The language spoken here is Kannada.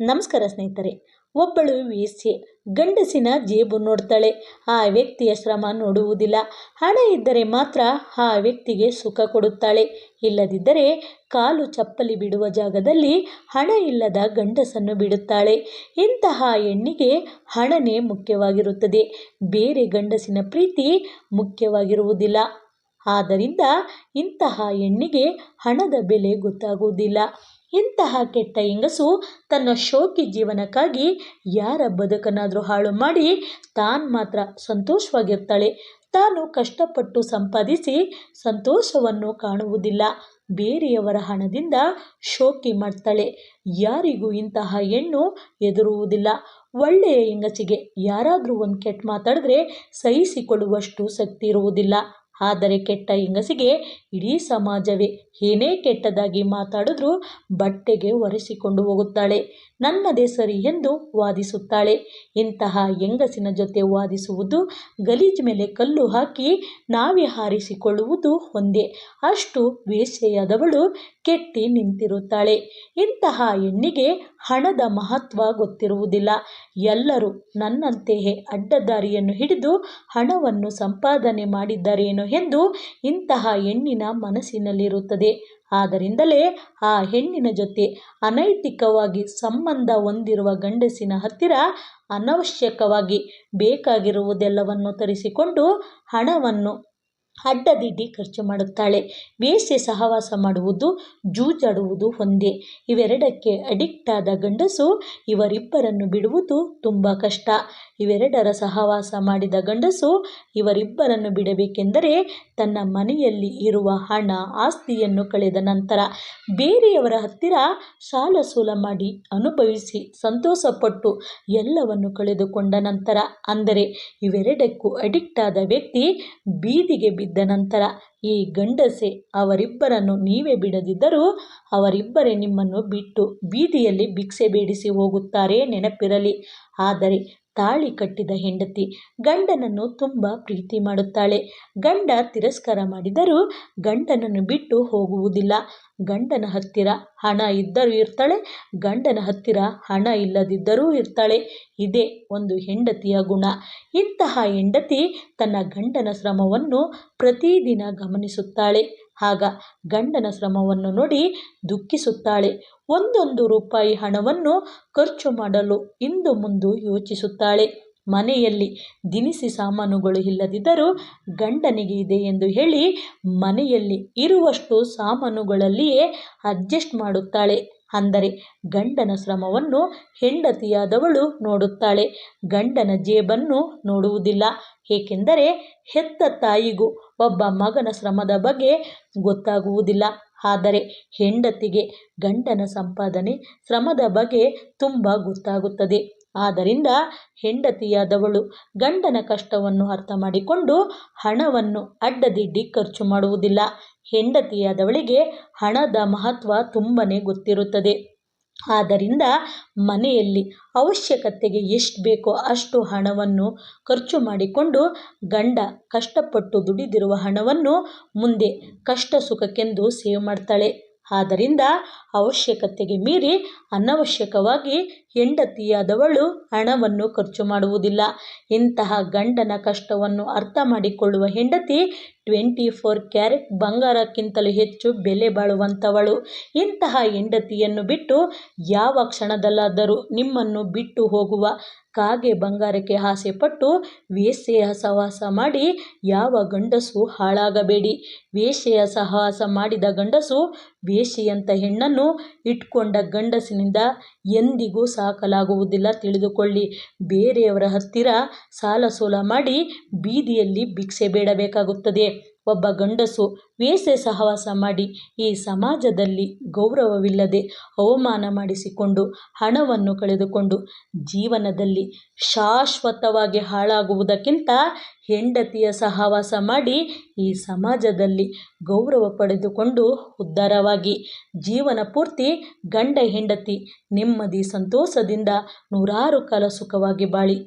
ನಮಸ್ಕಾರ ಸ್ನೇಹಿತರೆ, ಒಬ್ಬಳು ವೇಶ್ಯೆ ಗಂಡಸಿನ ಜೇಬು ನೋಡ್ತಾಳೆ. ಆ ವ್ಯಕ್ತಿಯ ಶ್ರಮ ನೋಡುವುದಿಲ್ಲ. ಹಣ ಇದ್ದರೆ ಮಾತ್ರ ಆ ವ್ಯಕ್ತಿಗೆ ಸುಖ ಕೊಡುತ್ತಾಳೆ. ಇಲ್ಲದಿದ್ದರೆ ಕಾಲು ಚಪ್ಪಲಿ ಬಿಡುವ ಜಾಗದಲ್ಲಿ ಹಣ ಇಲ್ಲದ ಗಂಡಸನ್ನು ಬಿಡುತ್ತಾಳೆ. ಇಂತಹ ಹೆಣ್ಣಿಗೆ ಹಣನೇ ಮುಖ್ಯವಾಗಿರುತ್ತದೆ. ಬೇರೆ ಗಂಡಸಿನ ಪ್ರೀತಿ ಮುಖ್ಯವಾಗಿರುವುದಿಲ್ಲ. ಆದ್ದರಿಂದ ಇಂತಹ ಹೆಣ್ಣಿಗೆ ಹಣದ ಬೆಲೆ ಗೊತ್ತಾಗುವುದಿಲ್ಲ. ಇಂತಹ ಕೆಟ್ಟ ಹೆಂಗಸು ತನ್ನ ಶೋಕಿ ಜೀವನಕ್ಕಾಗಿ ಯಾರ ಬದುಕನ್ನಾದರೂ ಹಾಳು ಮಾಡಿ ತಾನು ಮಾತ್ರ ಸಂತೋಷವಾಗಿರ್ತಾಳೆ. ತಾನು ಕಷ್ಟಪಟ್ಟು ಸಂಪಾದಿಸಿ ಸಂತೋಷವನ್ನು ಕಾಣುವುದಿಲ್ಲ. ಬೇರೆಯವರ ಹಣದಿಂದ ಶೋಕಿ ಮಾಡ್ತಾಳೆ. ಯಾರಿಗೂ ಇಂತಹ ಹೆಣ್ಣು ಎದುರುವುದಿಲ್ಲ. ಒಳ್ಳೆಯ ಹೆಂಗಸಿಗೆ ಯಾರಾದರೂ ಒಂದು ಕೆಟ್ಟ ಮಾತಾಡಿದ್ರೆ ಸಹಿಸಿಕೊಳ್ಳುವಷ್ಟು ಶಕ್ತಿ ಇರುವುದಿಲ್ಲ. ಆದರೆ ಕೆಟ್ಟ ಹೆಂಗಸಿಗೆ ಇಡೀ ಸಮಾಜವೇ ಏನೇ ಕೆಟ್ಟದಾಗಿ ಮಾತಾಡಿದ್ರೂ ಬಟ್ಟೆಗೆ ಒರೆಸಿಕೊಂಡು ಹೋಗುತ್ತಾಳೆ. ನನ್ನದೇ ಸರಿ ಎಂದು ವಾದಿಸುತ್ತಾಳೆ. ಇಂತಹ ಹೆಂಗಸಿನ ಜೊತೆ ವಾದಿಸುವುದು ಗಲೀಜ್ ಮೇಲೆ ಕಲ್ಲು ಹಾಕಿ ನಾವೇ ಹಾರಿಸಿಕೊಳ್ಳುವುದು ಒಂದೇ. ಅಷ್ಟು ವೇಶ್ಯೆಯಾದವಳು ಕೆಟ್ಟಿ ನಿಂತಿರುತ್ತಾಳೆ. ಇಂತಹ ಹೆಣ್ಣಿಗೆ ಹಣದ ಮಹತ್ವ ಗೊತ್ತಿರುವುದಿಲ್ಲ. ಎಲ್ಲರೂ ನನ್ನಂತೆಯೇ ಅಡ್ಡದಾರಿಯನ್ನು ಹಿಡಿದು ಹಣವನ್ನು ಸಂಪಾದನೆ ಮಾಡಿದ್ದಾರೇನೋ ಎಂದು ಇಂತಹ ಹೆಣ್ಣಿನ ಮನಸ್ಸಿನಲ್ಲಿರುತ್ತದೆ. ಆದ್ದರಿಂದಲೇ ಆ ಹೆಣ್ಣಿನ ಜೊತೆ ಅನೈತಿಕವಾಗಿ ಸಂಬಂಧ ಹೊಂದಿರುವ ಗಂಡಸಿನ ಹತ್ತಿರ ಅನವಶ್ಯಕವಾಗಿ ಬೇಕಾಗಿರುವುದೆಲ್ಲವನ್ನು ತರಿಸಿಕೊಂಡು ಹಣವನ್ನು ಅಡ್ಡದಿಡ್ಡಿ ಖರ್ಚು ಮಾಡುತ್ತಾಳೆ. ಬೇಸೆ ಸಹವಾಸ ಮಾಡುವುದು, ಜೂಜಾಡುವುದು ಒಂದೇ. ಇವೆರಡಕ್ಕೆ ಅಡಿಕ್ಟ್ ಆದ ಗಂಡಸು ಇವರಿಬ್ಬರನ್ನು ಬಿಡುವುದು ತುಂಬ ಕಷ್ಟ. ಇವೆರಡರ ಸಹವಾಸ ಮಾಡಿದ ಗಂಡಸು ಇವರಿಬ್ಬರನ್ನು ಬಿಡಬೇಕೆಂದರೆ ತನ್ನ ಮನೆಯಲ್ಲಿ ಇರುವ ಹಣ, ಆಸ್ತಿಯನ್ನು ಕಳೆದ ನಂತರ ಬೇರೆಯವರ ಹತ್ತಿರ ಸಾಲ ಸೂಲ ಮಾಡಿ ಅನುಭವಿಸಿ ಸಂತೋಷಪಟ್ಟು ಎಲ್ಲವನ್ನು ಕಳೆದುಕೊಂಡ ನಂತರ, ಅಂದರೆ ಇವೆರಡಕ್ಕೂ ಅಡಿಕ್ಟ್ ಆದ ವ್ಯಕ್ತಿ ಬೀದಿಗೆ ಬಿದ್ದ ನಂತರ, ಈ ಗಂಡಸೆ ಅವರಿಬ್ಬರನ್ನು ನೀವೇ ಬಿಡದಿದ್ದರೂ ಅವರಿಬ್ಬರೇ ನಿಮ್ಮನ್ನು ಬಿಟ್ಟು ಬೀದಿಯಲ್ಲಿ ಭಿಕ್ಷೆ ಬೇಡಿಸಿ ಹೋಗುತ್ತಾರೆ ನೆನಪಿರಲಿ. ಆದರೆ ತಾಳಿ ಕಟ್ಟಿದ ಹೆಂಡತಿ ಗಂಡನನ್ನು ತುಂಬ ಪ್ರೀತಿ ಮಾಡುತ್ತಾಳೆ. ಗಂಡ ತಿರಸ್ಕಾರ ಮಾಡಿದರೂ ಗಂಡನನ್ನು ಬಿಟ್ಟು ಹೋಗುವುದಿಲ್ಲ. ಗಂಡನ ಹತ್ತಿರ ಹಣ ಇದ್ದರೂ ಇರ್ತಾಳೆ, ಗಂಡನ ಹತ್ತಿರ ಹಣ ಇಲ್ಲದಿದ್ದರೂ ಇರ್ತಾಳೆ. ಇದೇ ಒಂದು ಹೆಂಡತಿಯ ಗುಣ. ಇಂತಹ ಹೆಂಡತಿ ತನ್ನ ಗಂಡನ ಶ್ರಮವನ್ನು ಪ್ರತಿದಿನ ಗಮನಿಸುತ್ತಾಳೆ. ಆಗ ಗಂಡನ ಶ್ರಮವನ್ನು ನೋಡಿ ದುಃಖಿಸುತ್ತಾಳೆ. ಒಂದೊಂದು ರೂಪಾಯಿ ಹಣವನ್ನು ಖರ್ಚು ಮಾಡಲು ಇಂದು ಮುಂದು ಯೋಚಿಸುತ್ತಾಳೆ. ಮನೆಯಲ್ಲಿ ದಿನಸಿ ಸಾಮಾನುಗಳು ಇಲ್ಲದಿದ್ದರೂ ಗಂಡನಿಗೆ ಇದೆ ಎಂದು ಹೇಳಿ ಮನೆಯಲ್ಲಿ ಇರುವಷ್ಟು ಸಾಮಾನುಗಳಲ್ಲಿಯೇ ಅಡ್ಜಸ್ಟ್ ಮಾಡುತ್ತಾಳೆ. ಅಂದರೆ ಗಂಡನ ಶ್ರಮವನ್ನು ಹೆಂಡತಿಯಾದವಳು ನೋಡುತ್ತಾಳೆ. ಗಂಡನ ಜೇಬನ್ನು ನೋಡುವುದಿಲ್ಲ. ಏಕೆಂದರೆ ಹೆತ್ತ ತಾಯಿಗೂ ಒಬ್ಬ ಮಗನ ಶ್ರಮದ ಬಗ್ಗೆ ಗೊತ್ತಾಗುವುದಿಲ್ಲ. ಆದರೆ ಹೆಂಡತಿಗೆ ಗಂಡನ ಸಂಪಾದನೆ ಶ್ರಮದ ಬಗ್ಗೆ ತುಂಬ ಗೊತ್ತಾಗುತ್ತದೆ. ಆದ್ದರಿಂದ ಹೆಂಡತಿಯಾದವಳು ಗಂಡನ ಕಷ್ಟವನ್ನು ಅರ್ಥ ಮಾಡಿಕೊಂಡು ಹಣವನ್ನು ಅಡ್ಡದಿಡ್ಡಿ ಖರ್ಚು ಮಾಡುವುದಿಲ್ಲ. ಹೆಂಡತಿಯಾದವಳಿಗೆ ಹಣದ ಮಹತ್ವ ತುಂಬನೇ ಗೊತ್ತಿರುತ್ತದೆ. ಆದ್ದರಿಂದ ಮನೆಯಲ್ಲಿ ಅವಶ್ಯಕತೆಗೆ ಎಷ್ಟು ಬೇಕೋ ಅಷ್ಟು ಹಣವನ್ನು ಖರ್ಚು ಮಾಡಿಕೊಂಡು ಗಂಡ ಕಷ್ಟಪಟ್ಟು ದುಡಿದಿರುವ ಹಣವನ್ನು ಮುಂದೆ ಕಷ್ಟ ಸುಖಕ್ಕೆಂದು ಸೇವ್ ಮಾಡ್ತಾಳೆ. ಆದ್ದರಿಂದ ಅವಶ್ಯಕತೆಗೆ ಮೀರಿ ಅನವಶ್ಯಕವಾಗಿ ಹೆಂಡತಿಯಾದವಳು ಹಣವನ್ನು ಖರ್ಚು ಮಾಡುವುದಿಲ್ಲ. ಇಂತಹ ಗಂಡನ ಕಷ್ಟವನ್ನು ಅರ್ಥ ಮಾಡಿಕೊಳ್ಳುವ ಹೆಂಡತಿ ಟ್ವೆಂಟಿ ಫೋರ್ ಕ್ಯಾರೆಟ್ ಬಂಗಾರಕ್ಕಿಂತಲೂ ಹೆಚ್ಚು ಬೆಲೆ ಬಾಳುವಂಥವಳು ಇಂತಹ ಹೆಂಡತಿಯನ್ನು ಬಿಟ್ಟು ಯಾವ ಕ್ಷಣದಲ್ಲಾದರೂ ನಿಮ್ಮನ್ನು ಬಿಟ್ಟು ಹೋಗುವ ಕಾಗೆ ಬಂಗಾರಕ್ಕೆ ಆಸೆಪಟ್ಟು ವೇಶ್ಯೆಯ ಸಹವಾಸ ಮಾಡಿ ಯಾವ ಗಂಡಸು ಹಾಳಾಗಬೇಡಿ. ವೇಶ್ಯೆಯ ಸಹವಾಸ ಮಾಡಿದ ಗಂಡಸು ವೇಶ್ಯೆಯಂಥ ಹೆಣ್ಣನ್ನು ಇಟ್ಕೊಂಡ ಗಂಡಸಿನಿಂದ ಎಂದಿಗೂ ಸಾಕಲಾಗುವುದಿಲ್ಲ ತಿಳಿದುಕೊಳ್ಳಿ. ಬೇರೆಯವರ ಹತ್ತಿರ ಸಾಲ ಸೋಲ ಮಾಡಿ ಬೀದಿಯಲ್ಲಿ ಭಿಕ್ಷೆ ಬೇಡಬೇಕಾಗುತ್ತದೆ. ಒಬ್ಬ ಗಂಡಸು ವೇಸೆ ಸಹವಾಸ ಮಾಡಿ ಈ ಸಮಾಜದಲ್ಲಿ ಗೌರವವಿಲ್ಲದೆ ಅವಮಾನ ಮಾಡಿಸಿಕೊಂಡು ಹಣವನ್ನು ಕಳೆದುಕೊಂಡು ಜೀವನದಲ್ಲಿ ಶಾಶ್ವತವಾಗಿ ಹಾಳಾಗುವುದಕ್ಕಿಂತ ಹೆಂಡತಿಯ ಸಹವಾಸ ಮಾಡಿ ಈ ಸಮಾಜದಲ್ಲಿ ಗೌರವ ಪಡೆದುಕೊಂಡು ಉದ್ಧಾರವಾಗಿ ಜೀವನ ಪೂರ್ತಿ ಗಂಡ ಹೆಂಡತಿ ನೆಮ್ಮದಿ ಸಂತೋಷದಿಂದ ನೂರಾರು ಕಾಲ ಸುಖವಾಗಿ ಬಾಳಿ.